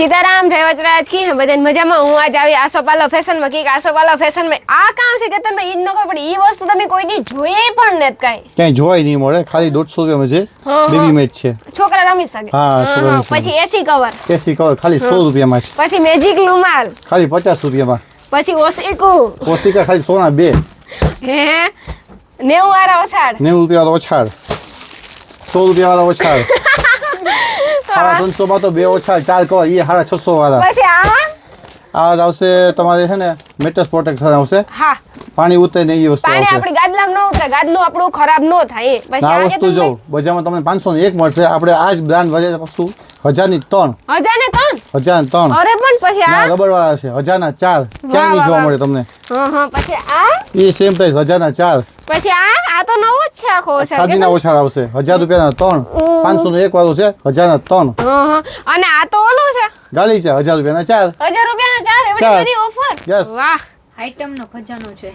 સીતારામ જય વચરાજ કી હે? બધાને મજામાં? હું આજ આવી આસોપાલો ફેશનમાં. કી આસોપાલો ફેશનમાં. આ કામ છે કે તમે ઈ ન ખબર પડે. ઈ વસ્તુ તમે કોઈ દી જોઈએ પણ નથી કાઈ. ક્યાંય જોઈ નહીં મળે. ખાલી દોઢસો રૂપિયામાં છે. બેબી મેટ છે. છોકરા રમી શકે. હા. પછી એસી કવર. એસી કવર ખાલી સો રૂપિયામાં છે પછી મેજિક લુમાલ ખાલી પચાસ રૂપિયામાં. પછી ઓસીકુ કોશિકા ખાલી સોના બે. હે? નેવું વાળા ઓછાડ નેવું રૂપિયા વાળા ઓછાડ સો રૂપિયા વાળા ઓછાડ સાડા ત્રણસો તો બે ઓછા ચાર કવર એ સાડા છસો વાળા. પછી આ? આ આવશે તમારે છે ને મેટસ પ્રોટેક્શન આવશે. હા. પાણી ઉતરે ને એ વસ્તુ પાણી આપણી ગાદલામાં ન ઉતરે. ગાદલું આપણું ખરાબ ન થાય. એ. પછી આ વસ્તુ જો બજારમાં તમને પાંચસો ની એક મળશે. આપણે આ જ બ્રાન્ડ વજે વસ્તુ ત્રણ. હજાર ને ત્રણ? હજાર ત્રણ. અરે પણ પછી ના આ? રબર વાળા છે. હજારના ચાર. ક્યાં નહીં જોવા મળે તમને. પછી આ? એ સેમ પ્રાઇસ હજારના ચાર. પછી આ? આ તો નવો જ છે આખો ઓછાડ કે ખાદીના આવશે. હજાર રૂપિયાના ત્રણ. પાંચસો નું એક વાળું છે હજારના ત્રણ. હા, હા. અને આ તો ઓલું છે? ગાલી છે હજાર રૂપિયાના ચાર. હજાર રૂપિયાના ચાર? એવડી ચાર. બધી ઓફર? યસ વાહ. આઈટમનો ખજાનો છે.